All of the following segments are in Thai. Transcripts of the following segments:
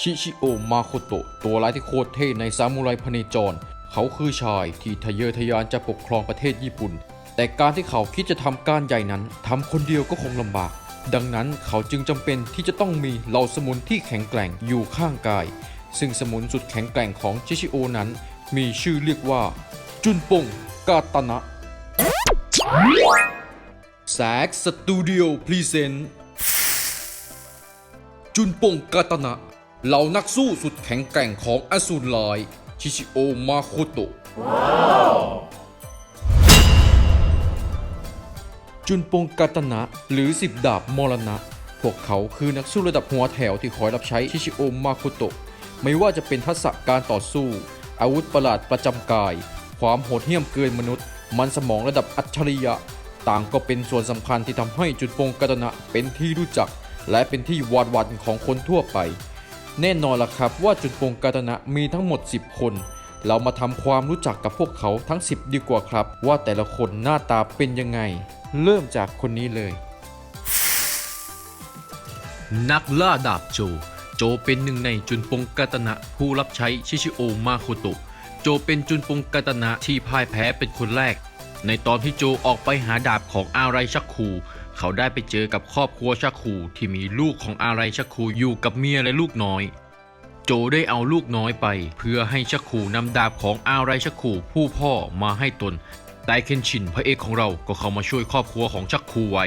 ชิชิโอ มาโคโตะ ตัวร้ายที่โคตรเท่ในซามูไรพเนจร เขาคือชายที่ทะเยอทะยานจะปกครองประเทศญี่ปุ่น แต่การที่เขาคิดจะทำการใหญ่นั้นทำคนเดียวก็คงลำบาก ดังนั้นเขาจึงจำเป็นที่จะต้องมีเหล่าสมุนที่แข็งแกร่งอยู่ข้างกาย ซึ่งสมุนสุดแข็งแกร่งของชิชิโอนั้น มีชื่อเรียกว่า จุนปงกาตนะแซกสตูดิโอพรีเซนต์จุนปงกาตนะ เหล่านักสู้สุดแข็งแกร่งของอสูรลายชิชิโอมาโคโตะจุนปงกาตนะหรือสิบดาบมรณะ พวกเขาคือนักสู้ระดับหัวแถวที่คอยรับใช้ชิชิโอมาโคโตะไม่ว่าจะเป็นทักษะการต่อสู้ อาวุธประหลาดประจำกาย ความโหดเหี้ยมเกินมนุษย์ มันสมองระดับอัจฉริยะ ต่างก็เป็นส่วนสำคัญที่ทำให้จุดปงกาตนะเป็นที่รู้จัก และเป็นที่วาดวันของคนทั่วไป แน่นอนล่ะครับว่าจุดปงกาตนะมีทั้งหมด 10 คน เรามาทำความรู้จักกับพวกเขาทั้ง 10 ดีกว่าครับ ว่าแต่ละคนหน้าตาเป็นยังไง เริ่มจากคนนี้เลย นักล่าดาบโจ โจเป็นหนึ่งในจุนปงกาตนะผู้รับใช้ชิชิโอมาโคโตะโจเป็นจุนปงกาตนะที่พ่ายแพ้เป็นคนแรก ในตอนที่โจออกไปหาดาบของอาไรชักคู เขาได้ไปเจอกับครอบครัวชักคูที่มีลูกของอาไรชักคูอยู่กับเมียและลูกน้อย โจได้เอาลูกน้อยไป เพื่อให้ชักคูนำดาบของอาไรชักคูผู้พ่อมาให้ตนแต่เคนชินพระเอกของเราก็เข้ามาช่วยครอบครัวของชักคูไว้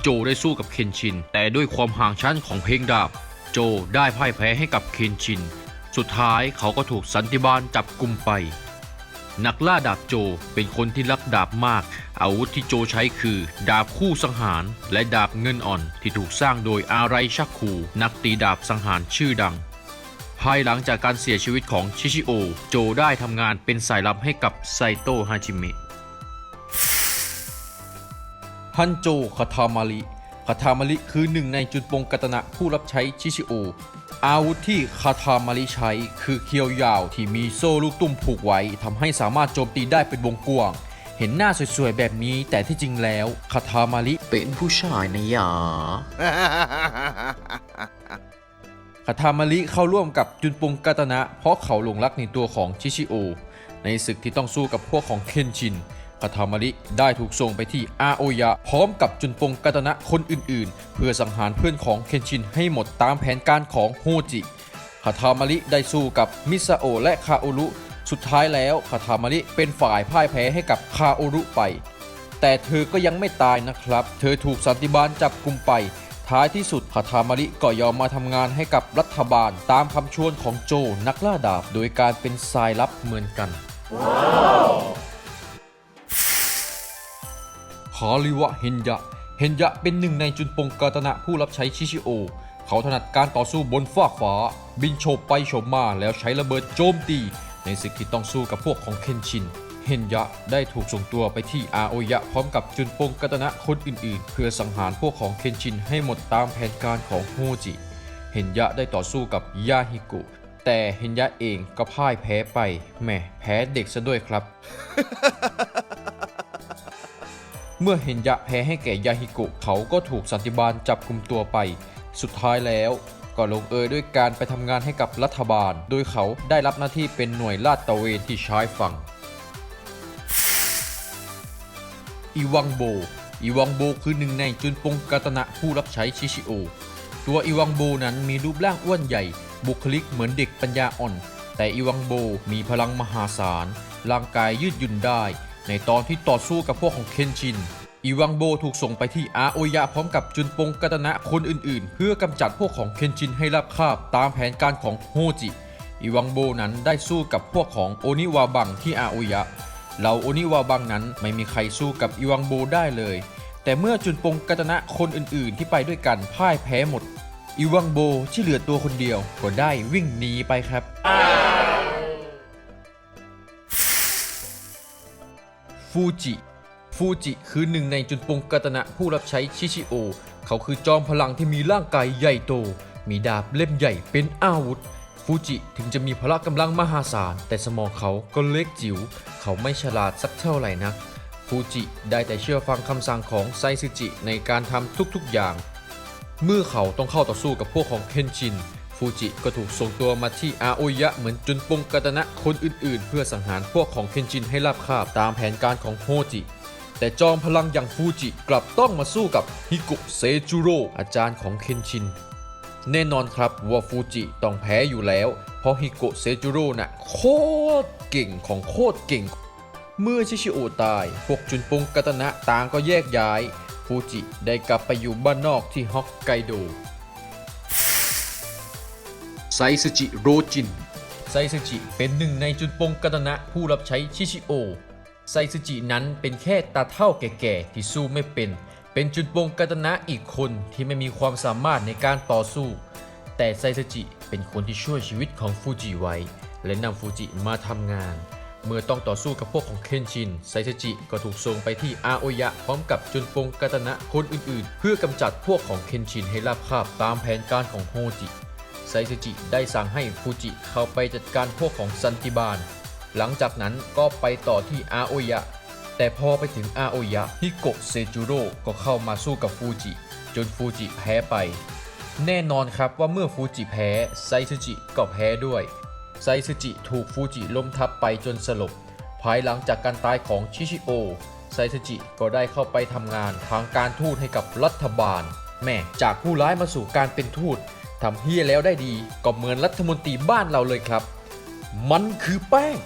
โจได้สู้กับเคนชิน แต่ด้วยความห่างชั้นของเพลงดาบ โจได้พ่ายแพ้ให้กับเคนชิน สุดท้ายเขาก็ถูกสันติบาลจับกลุ่มไป นักล่าดาบโจเป็นคนที่รักดาบมาก อาวุธที่โจใช้คือ ดาบคู่สังหาร และดาบเงินอ่อนที่ถูกสร้างโดยอาไรชักคู นักตีดาบสังหารชื่อดัง ภายหลังจากการเสียชีวิตของชิชิโอ โจได้ทำงานเป็นสายลับให้กับไซโตะฮาจิเมะฮันโจคาทามาริคาทามาริคือหนึ่งในจุดปงกัตนะผู้รับใช้ชิชิโอ อาวุธที่คาทามาริใช้คือเคียวยาวที่มีโซ่ลูกตุ้มผูกไว้ทำให้สามารถโจมตีได้เป็นวงกว้าง เห็นหน้าสวยๆแบบนี้แต่ที่จริงแล้วคาทามาริเป็นผู้ชายนะหยาคาทามาริเข้าร่วมกับจุนปงกาตนะ เพราะเขาหลงรักในตัวของชิชิโอ ในศึกที่ต้องสู้กับพวกของเคนชิน คาทามาริได้ถูกส่งไปที่อาโอยะ พร้อมกับจุนปงกาตนะคนอื่นๆ เพื่อสังหารเพื่อนของเคนชินให้หมดตามแผนการของโฮจิคาทามาริได้สู้กับมิซาโอะและคาโอรุสุดท้ายแล้วคาทามาริเป็นฝ่ายพ่ายแพ้ให้กับคาโอรุไป แต่เธอก็ยังไม่ตายนะครับ เธอถูกสันติบาลจับกลุมไป ท้ายที่สุดคาทามาริก็ยอมมาทำงานให้กับรัฐบาลตามคำชวนของโจนักล่าดาบ โดยการเป็นสายลับเหมือนกันคาริวะเฮนยะ เฮนยะเป็นหนึ่งในจุนปงกาตนะผู้รับใช้ชิชิโอ เขาถนัดการต่อสู้บนฟากฟ้า บินโฉบไปโฉบมาแล้วใช้ระเบิดโจมตี ในศึกที่ต้องสู้กับพวกของเคนชิน เฮนยะได้ถูกส่งตัวไปที่อาโอยะพร้อมกับจุนปงกาตนะคนอื่นๆ เพื่อสังหารพวกของเคนชินให้หมดตามแผนการของโฮจิ เฮนยะได้ต่อสู้กับยาฮิกุ แต่เฮนยะเองก็พ่ายแพ้ไปแหมแพ้เด็กซะด้วยครับ เมื่อเห็นยะแพ้ให้แก่ยาฮิโกะเขาก็ถูกสันติบาลจับกุมตัวไป สุดท้ายแล้ว ก็ลงเอยด้วยการไปทำงานให้กับรัฐบาล โดยเขาได้รับหน้าที่เป็นหน่วยลาดตระเวนที่ชายฝั่งอีวังโบ อีวังโบคือหนึ่งในจุนปงกาตนะผู้รับใช้ชิชิโอ ตัวอีวังโบนั้นมีรูปร่างอ้วนใหญ่ บุคลิกเหมือนเด็กปัญญาอ่อน แต่อีวังโบมีพลังมหาศาล ร่างกายยืดหยุ่นได้ ในตอนที่ต่อสู้กับพวกของเคนชิน อีวังโบถูกส่งไปที่อาโอยะพร้อมกับจุนปงกาตนะคนอื่นๆ เพื่อกำจัดพวกของเคนชินให้รับคาบตามแผนการของโฮจิ อีวังโบนั้นได้สู้กับพวกของโอนิวาบังที่อาโอยะ เหล่าโอนิวาบังนั้นไม่มีใครสู้กับอีวังโบได้เลย แต่เมื่อจุนปงกาตนะคนอื่นๆ ที่ไปด้วยกันพ่ายแพ้หมด อีวังโบที่เหลือตัวคนเดียวก็ได้วิ่งหนีไปครับ ฟูจิฟูจิคือหนึ่งในจุนปงกาตนะผู้รับใช้ชิชิโอ เขาคือจอมพลังที่มีร่างกายใหญ่โต มีดาบเล่มใหญ่เป็นอาวุธ ฟูจิถึงจะมีพละกำลังมหาศาล แต่สมองเขาก็เล็กจิ๋ว เขาไม่ฉลาดสักเท่าไหร่นัก ฟูจิได้แต่เชื่อฟังคำสั่งของไซซึจิในการทำทุกๆอย่าง เมื่อเขาต้องเข้าต่อสู้กับพวกของเคนชิน ฟูจิก็ถูกส่งตัวมาที่อาโอยะเหมือนจุนปงกาตนะคนอื่นๆ เพื่อสังหารพวกของเคนชินให้ราบคาบตามแผนการของโฮจิ แต่จอมพลังอย่างฟูจิกลับต้องมาสู้กับฮิกะเซจูโร่อาจารย์ของเคนชิน แน่นอนครับว่าฟูจิต้องแพ้อยู่แล้ว เพราะฮิกะเซจูโร่น่ะโคตรเก่งของโคตรเก่ง เมื่อชิชิโอตาย พวกจุนปงกาตนะต่างก็แยกย้าย ฟูจิได้กลับไปอยู่บ้านนอกที่ฮอกไกโด ไซซึจิโรจิน ไซซึจิเป็นหนึ่งในจุนปงกาตนะผู้รับใช้ชิชิโอ ไซซึจินั้นเป็นแค่ตาเท่าแก่ๆที่สู้ไม่เป็น เป็นจุนปงกาตนะอีกคนที่ไม่มีความสามารถในการต่อสู้ แต่ไซซึจิเป็นคนที่ช่วยชีวิตของฟูจิไว้ และนำฟูจิมาทำงาน เมื่อต้องต่อสู้กับพวกของเคนชิน ไซซึจิก็ถูกส่งไปที่อาโอยะพร้อมกับจุนปงกาตนะคนอื่นๆ เพื่อกำจัดพวกของเคนชินให้ราบคาบตามแผนการของโฮจิ ไซซึจิได้สั่งให้ฟูจิเข้าไปจัดการพวกของซันติบานหลังจากนั้นก็ไปต่อที่อาโอยะ แต่พอไปถึงอาโอยะฮิโกะเซจูโร่ก็เข้ามาสู้กับฟูจิ จนฟูจิแพ้ไป แน่นอนครับว่าเมื่อฟูจิแพ้ไซซึจิก็แพ้ด้วยไซซึจิถูกฟูจิล้มทับไปจนสลบ ภายหลังจากการตายของชิชิโอไซซึจิก็ได้เข้าไปทำงานทางการทูตให้กับรัฐบาล แม่จากผู้ร้ายมาสู่การเป็นทูต ทำเฮียแล้วได้ดีก็เหมือนรัฐมนตรีบ้านเราเลยครับ มันคือแป้ง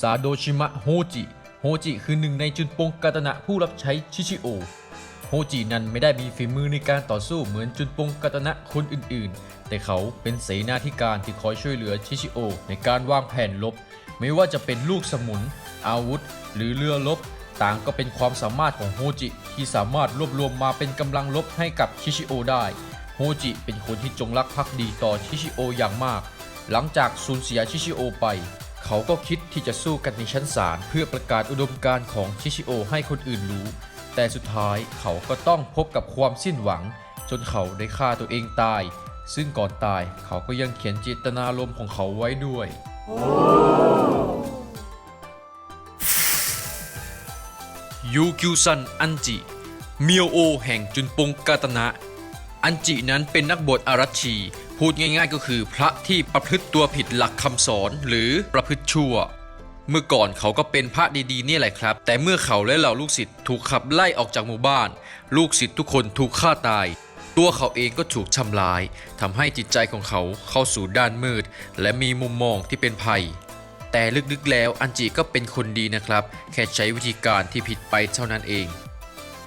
ซาโดชิมะโฮจิ โฮจิคือหนึ่งในจุนปงกาตนะผู้รับใช้ชิชิโอ โฮจินั้นไม่ได้มีฝีมือในการต่อสู้เหมือนจุนปงกาตนะคนอื่นๆ แต่เขาเป็นเสนาธิการที่คอยช่วยเหลือชิชิโอ ในการวางแผนลบ ไม่ว่าจะเป็นลูกสมุน อาวุธ หรือเรือลบ ต่างก็เป็นความสามารถของโฮจิที่สามารถรวบรวมมาเป็นกำลังลบให้กับชิชิโอได้โฮจิเป็นคนที่จงรักภักดีต่อชิชิโออย่างมาก หลังจากสูญเสียชิชิโอไป เขาก็คิดที่จะสู้กันในชั้นศาลเพื่อประกาศอุดมการณ์ของชิชิโอให้คนอื่นรู้ แต่สุดท้ายเขาก็ต้องพบกับความสิ้นหวัง จนเขาได้ฆ่าตัวเองตาย ซึ่งก่อนตายเขาก็ยังเขียนเจตนารมณ์ของเขาไว้ด้วย ยูคิวซันอันจิเมียวโอแห่งจุนปงกาตนะ อันจินั้นเป็นนักบวชอารัชี พูดง่ายๆก็คือพระที่ประพฤติตัวผิดหลักคำสอนหรือประพฤติชั่ว เมื่อก่อนเขาก็เป็นพระดีๆนี่แหละครับ แต่เมื่อเขาและเหล่าลูกศิษย์ถูกขับไล่ออกจากหมู่บ้าน ลูกศิษย์ทุกคนถูกฆ่าตาย ตัวเขาเองก็ถูกชำลายทำให้จิตใจของเขาเข้าสู่ด้านมืด และมีมุมมองที่เป็นภัย แต่ลึกๆแล้วอันจิก็เป็นคนดีนะครับ แค่ใช้วิธีการที่ผิดไปเท่านั้นเอง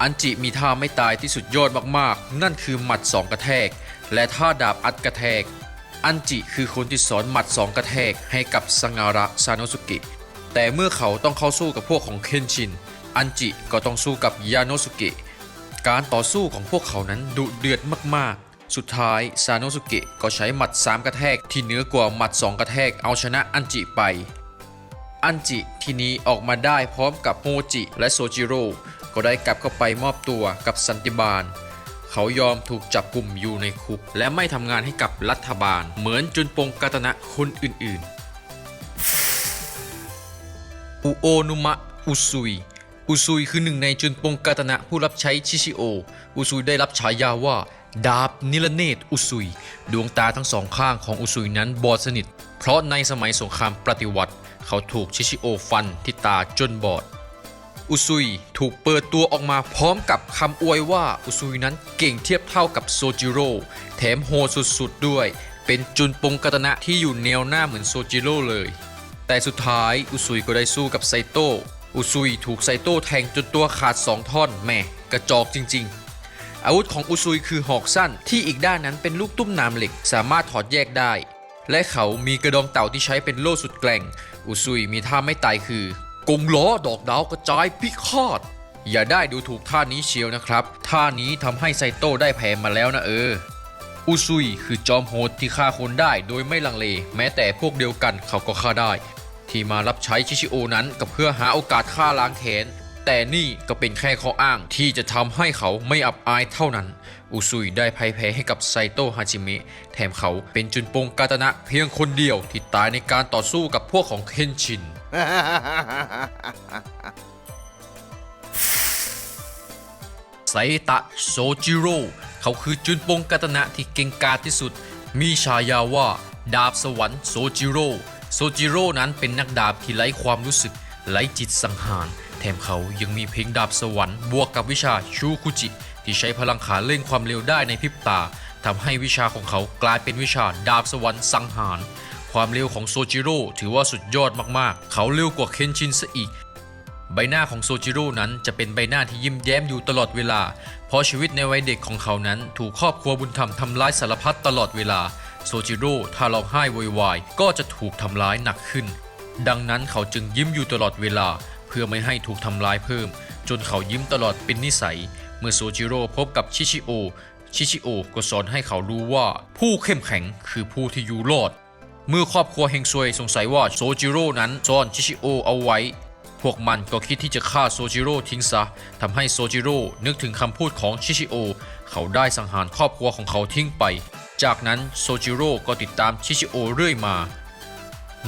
อันจิมีท่าไม่ตายที่สุดยอดมากๆ นั่นคือหมัดสองกระแทก และท่าดาบอัดกระแทก อันจิคือคนที่สอนหมัดสองกระแทกให้กับสังาระซาโนสุกิแต่เมื่อเขาต้องเข้าสู้กับพวกของเคนชิน อันจิก็ต้องสู้กับยาโนสุกิการต่อสู้ของพวกเขานั้นดุเดือดมากๆ สุดท้ายซาโนสุกิก็ใช้หมัดสามกระแทกที่เหนือกว่าหมัดสองกระแทกเอาชนะอันจิไป อันจิทีนี้ออกมาได้พร้อมกับโฮจิและโซจิโร่ก็ได้กลับเข้าไปมอบตัวกับสันติบาล เขายอมถูกจับกลุ่มอยู่ในคุก และไม่ทำงานให้กับรัฐบาล เหมือนจุนปงกาตนะคนอื่นๆ อุโอนุมะอุซุยอุซุยคือหนึ่งในจุนปงกาตนะผู้รับใช้ชิชิโอ อุซุยได้รับฉายาว่า ดาบนิรเนตอุซุย ดวงตาทั้งสองข้างของอุซุยนั้นบอดสนิท เพราะในสมัยสงครามปฏิวัติ เขาถูกชิชิโอฟันที่ตาจนบอด อุซุยถูกเปิดตัวออกมาพร้อมกับคำอวยว่าอุซุยนั้นเก่งเทียบเท่ากับโซจิโร่แถมโหดสุดๆด้วย เป็นจุนปงกาตนะที่อยู่แนวหน้าเหมือนโซจิโร่เลย แต่สุดท้ายอุซุยก็ได้สู้กับไซโตอุซุยถูกไซโตแทงจนตัวขาดสองท่อนแม่กระจอกจริง ๆ อาวุธของอุซุยคือหอกสั้นที่อีกด้านนั้นเป็นลูกตุ้มน้ำเหล็กสามารถถอดแยกได้ และเขามีกระดองเต่าที่ใช้เป็นโล่สุดแกร่ง อุซุยมีท่าไม่ตายคือกงล้อดอกดาวกระจายพิฆาตอย่าได้ดูถูกท่านี้เชียวนะครับ ท่านี้ทำให้ไซโต้ได้แพ้มาแล้วนะเออ อุซุยคือจอมโหดที่ฆ่าคนได้โดยไม่ลังเล แม้แต่พวกเดียวกันเขาก็ฆ่าได้ ที่มารับใช้ชิชิโอนั้นก็เพื่อหาโอกาสฆ่าล้างแค้น แต่นี่ก็เป็นแค่ข้ออ้างที่จะทำให้เขาไม่อับอายเท่านั้น อุซุยได้พ่ายแพ้ให้กับไซโตะฮาจิเมะ แถมเขาเป็นจุนปงกาตนะเพียงคนเดียวที่ตายในการต่อสู้กับพวกของเคนชิน ไซตะโซจิโร่เขาคือจุนปงกัตนะที่เก่งกาจที่สุด มีฉายาว่า ดาบสวรรค์โซจิโร่ โซจิโร่นั้นเป็นนักดาบที่ไร้ความรู้สึกไร้จิตสังหาร ถมเขายังมีเพลงดาบสวรรค์บวกกับวิชาชูคุจิ ที่ใช้พลังขาเร่งความเร็วได้ในพริบตาทำให้วิชาของเขากลายเป็นวิชาดาบสวรรค์สังหาร ความเร็วของโซจิโร่ถือว่าสุดยอดมากๆ เขาเร็วกว่าเคนชินซะอีก ใบหน้าของโซจิโร่นั้นจะเป็นใบหน้าที่ยิ้มแย้มอยู่ตลอดเวลา เพราะชีวิตในวัยเด็กของเขานั้น ถูกครอบครัวบุญธรรมทำร้ายสารพัดตลอดเวลา โซจิโร่ถ้าร้องไห้โวยวายก็จะถูกทำร้ายหนักขึ้น ดังนั้นเขาจึงยิ้มอยู่ตลอดเวลา พื่อไม่ให้ถูกทำร้ายเพิ่ม จนเขายิ้มตลอดเป็นนิสัย เมื่อโซจิโร่พบกับชิชิโอ ชิชิโอก็สอนให้เขารู้ว่าผู้เข้มแข็งคือผู้ที่อยู่รอด เมื่อครอบครัวเฮงซวยสงสัยว่าโซจิโร่นั้นซ่อนชิชิโอเอาไว้ พวกมันก็คิดที่จะฆ่าโซจิโร่ทิ้งซะทำให้โซจิโร่นึกถึงคำพูดของชิชิโอ เขาได้สังหารครอบครัวของเขาทิ้งไป จากนั้นโซจิโร่ก็ติดตามชิชิโอเรื่อยมา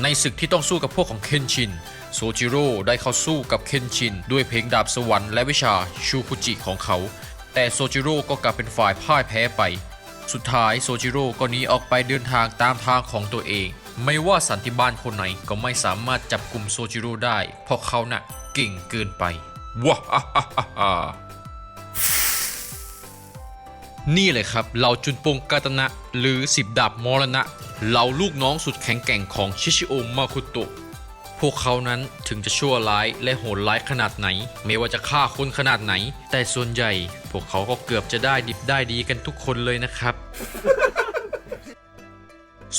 ในศึกที่ต้องสู้กับพวกของเคนชิน โซจิโร่ได้เข้าสู้กับเคนชิน ด้วยเพลงดาบสวรรค์และวิชาชูคุจิของเขา แต่โซจิโร่ก็กลับเป็นฝ่ายพ่ายแพ้ไป สุดท้ายโซจิโร่ก็หนีออกไปเดินทางตามทางของตัวเอง ไม่ว่าสันติบาลคนไหนก็ไม่สามารถจับกลุ่มโซจิโร่ได้ เพราะเขาน่ะเก่งเกินไปว้าฮ่าฮ่าฮ่าฮ่านี่เลยครับเหล่าจุนปงกาตนะ หรือสิบดาบมรณะเหล่าลูกน้องสุดแข็งแกร่งของชิชิโอมาคุโตะ พวกเขานั้นถึงจะชั่วร้ายและโหดร้ายขนาดไหน ไม่ว่าจะฆ่าคนขนาดไหน แต่ส่วนใหญ่พวกเขาก็เกือบจะได้ดิบได้ดีกันทุกคนเลยนะครับ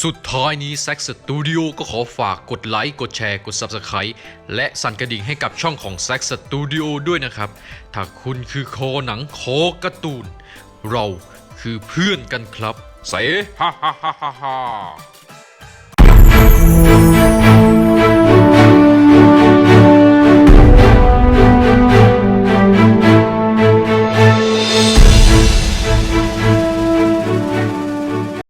สุดท้ายนี้ Zack Studio ก็ขอฝากกดไลค์ กดแชร์ กด Subscribe และสั่นกระดิ่งให้กับช่องของ Zack Studio ด้วยนะครับ ถ้าคุณคือคอหนังคอการ์ตูน เราคือเพื่อนกันครับ เสฮ่าฮ่าฮ่าฮ่า